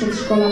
prawdziwymi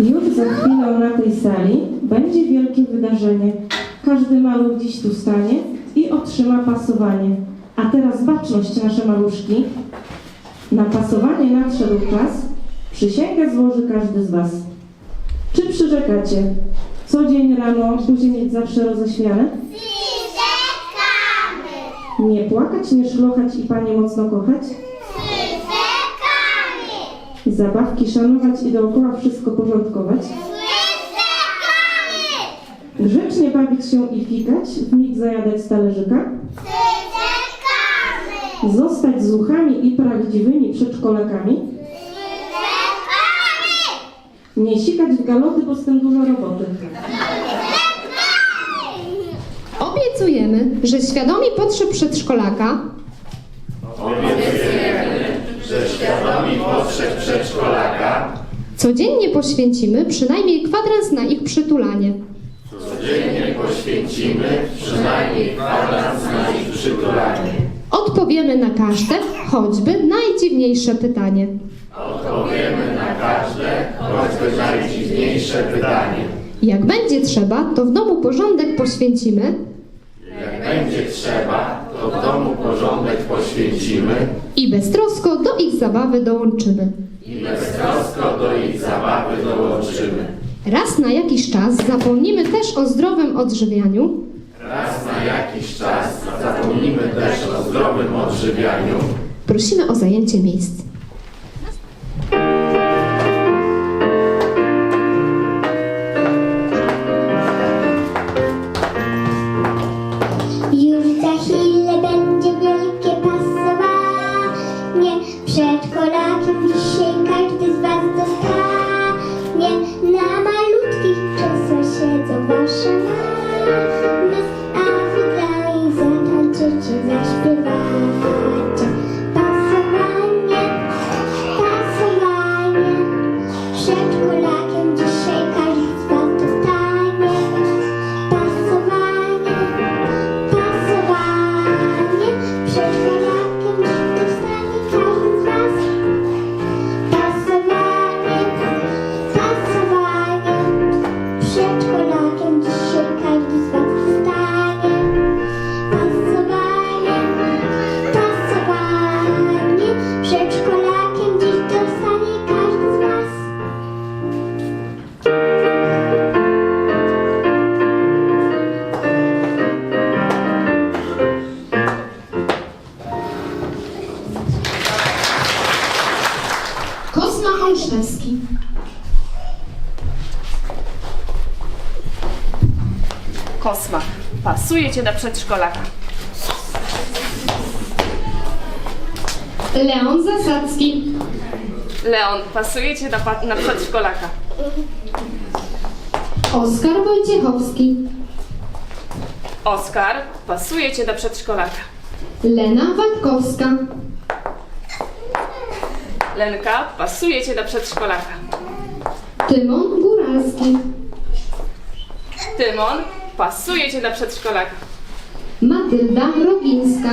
Już za chwilę na tej sali będzie wielkie wydarzenie. Każdy maluch dziś tu stanie i otrzyma pasowanie. A teraz baczność nasze maluszki. Na pasowanie nadszedł czas. Przysięgę złoży każdy z Was. Czy przyrzekacie? Co dzień rano później mieć zawsze roześmiane? Nie płakać, nie szlochać i Panie mocno kochać? Zabawki szanować i dookoła wszystko porządkować? Grzecznie bawić się i fikać, w mig zajadać z talerzyka? Zostać z uchami i prawdziwymi przedszkolakami? Nie sikać w galoty, bo z tym dużo roboty. Obiecujemy, że świadomi potrzeb przedszkolaka że świadomi potrzeb przedszkolaka codziennie poświęcimy przynajmniej kwadrans na ich przytulanie. codziennie poświęcimy przynajmniej kwadrans na ich przytulanie. Odpowiemy na każde, choćby najdziwniejsze pytanie. Odpowiemy na każde, choćby najdziwniejsze pytanie. Jak będzie trzeba, to w domu porządek poświęcimy Jak będzie trzeba, to w domu porządek poświęcimy i beztrosko do ich zabawy dołączymy. i beztrosko do ich zabawy dołączymy. Raz na jakiś czas zapomnimy też o zdrowym odżywianiu Raz na jakiś czas zapomnimy też o zdrowym odżywianiu. Prosimy o zajęcie miejsc. Kosma. Pasuje cię na przedszkolaka. Leon Zasadzki. Leon, pasuje cię na, pa- na przedszkolaka. Oskar Wojciechowski. Oskar, pasuje cię na przedszkolaka. Lena Watkowska. Lenka, pasuje cię na przedszkolaka. Tymon Góralski. Tymon, pasuje cię na przedszkolaka. Matylda Rogińska.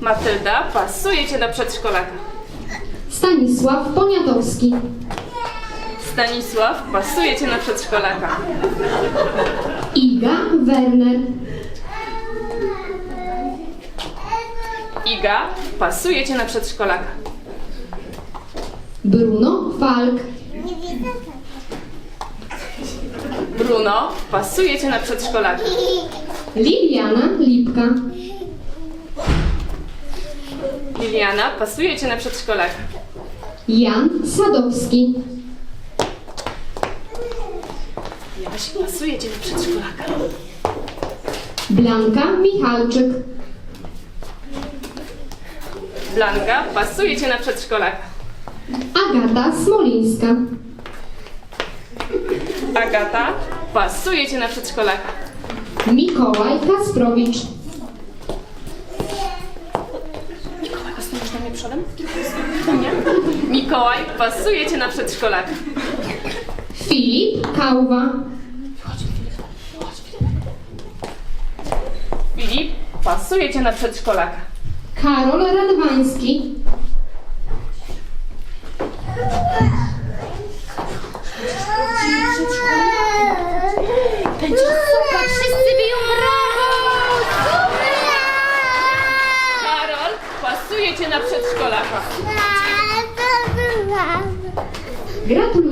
Matylda, pasuje cię na przedszkolaka. Stanisław Poniatowski. Stanisław, pasuje cię na przedszkolaka. Iga Werner. Iga, pasuje cię na przedszkolaka. Bruno Falk. Bruno, pasuje cię na przedszkolaka. Liliana Lipka. Liliana, pasuje cię na przedszkolaka. Jan Sadowski. Jaś, pasuje cię na przedszkolaka. Blanka Michalczyk. Blanka, pasuje cię na przedszkolaka. Agata Smolińska. Agata, pasuje cię na przedszkolaka. Mikołaj Kasprowicz. Stoisz na mnie przodem? Nie? Mikołaj, pasuje cię na przedszkolaka. Filip Kałwa. Filip, pasujecie na przedszkolaka. Karol Radwański. Będzie super, wszyscy biją brawo! Karol, pasujecie na przedszkolaka.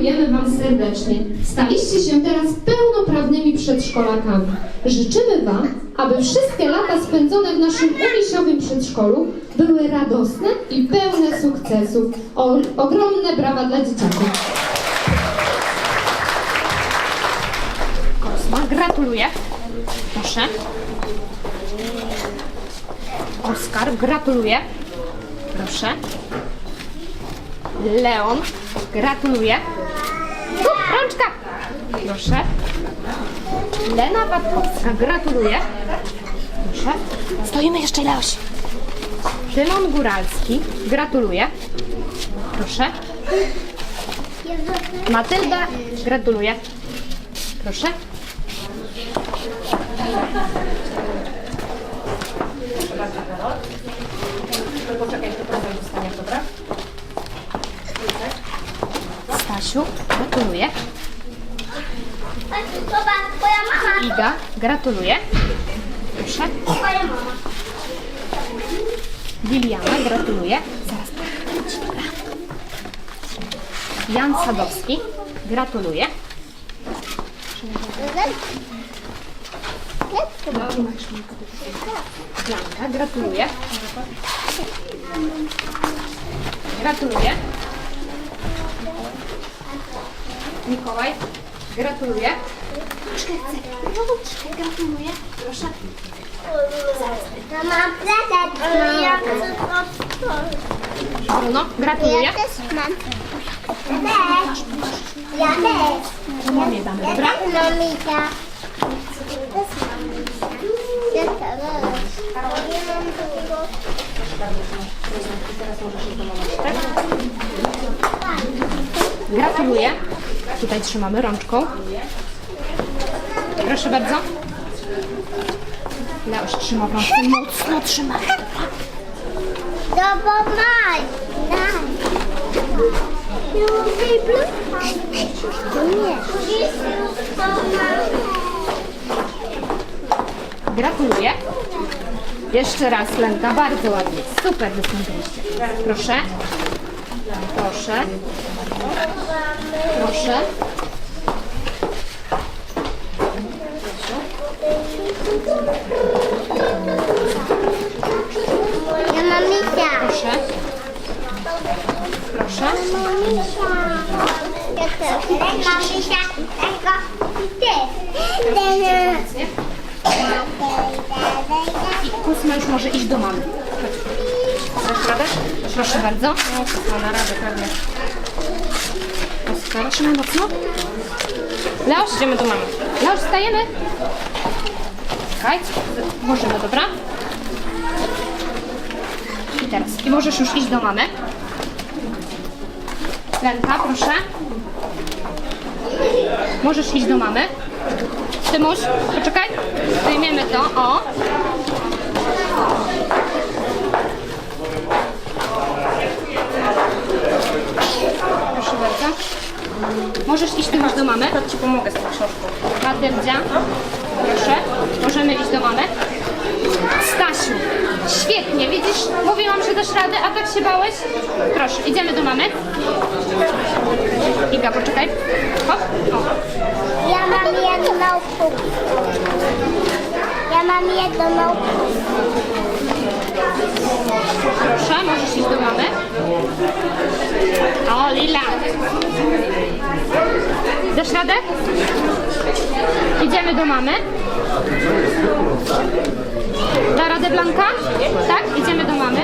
Gratulujemy Wam serdecznie. Staliście się teraz pełnoprawnymi przedszkolakami. Życzymy Wam, aby wszystkie lata spędzone w naszym umisiowym przedszkolu były radosne i pełne sukcesów. O, ogromne brawa dla dzieciaków. Kosma, gratuluję. Proszę. Oskar, gratuluję. Proszę. Leon, gratuluję. Rączka. Proszę. Lena Watkowska, gratuluję. Proszę. Stoimy jeszcze, Leoś. Szymon Góralski, gratuluję. Proszę. Matylda, gratuluję. Proszę. Poczekaj, to prawda zostanie, dobra? Stasiu, gratuluję. Twoja mama. Iga, gratuluję. Proszę. Twoja mama. Liliana, gratuluję. Zaraz. Jan Sadowski, gratuluję. Blanka, gratuluję. Gratuluję. Mikołaj, gratuluję. Gratuluję. Proszę. To mam prezent. Ja Bruno, gratuluję. Ja też mam. Ja też. Ja też. Mamie damy, Ja dobra? też mam. Też mam misia. Ja też. Ja mam takiego. Gratuluję. Tutaj trzymamy rączką. Proszę bardzo. Leoś trzyma wam mocno trzymaj. No bo maj. Daj. Lubię blufa. Nie. Gratuluję. Jeszcze raz Lenka, bardzo ładnie. Super wystąpiliście. Proszę. Proszę. Proszę. Ja mam misia. Proszę. Proszę. Mam misia. Ja też. Mam misia. Tego i ty. I Kusma już może iść do mamy. Chodź. Dasz radę? Proszę bardzo. No, Kusma na radę pewnie. Oskar, trzymaj mocno. Leoś, idziemy do mamy. Leoś, wstajemy. Czekaj. Włożymy, dobra? I teraz. I możesz już iść do mamy. Lenka, proszę. Możesz iść do mamy. Tymuś, poczekaj. Wyjmiemy to. O. Proszę bardzo. Możesz iść Tymuś do mamy. To ci pomogę z tą książką. Proszę. Możemy iść do mamy. Stasiu. Świetnie. Widzisz? Mówiłam, że dasz radę, a tak się bałeś? Proszę, idziemy do mamy. Iga, poczekaj. Hop. O. Ja mam jedną pół. Ja mam jedną. Proszę, możesz iść do mamy. O, Lila. Dasz radę? Idziemy do mamy. Da radę Blanka? Tak? Idziemy do mamy.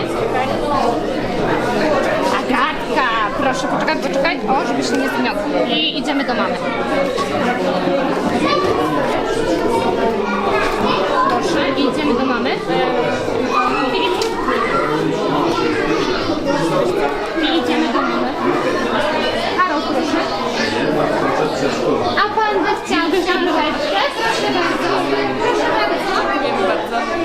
Agatka! Proszę, poczekaj, poczekaj. O, żebyś się nie zmiotł. I idziemy do mamy. Proszę, idziemy do mamy. I idziemy do mamy. A pan by chciał książeczkę? Proszę bardzo. Proszę bardzo. Dziękuję bardzo.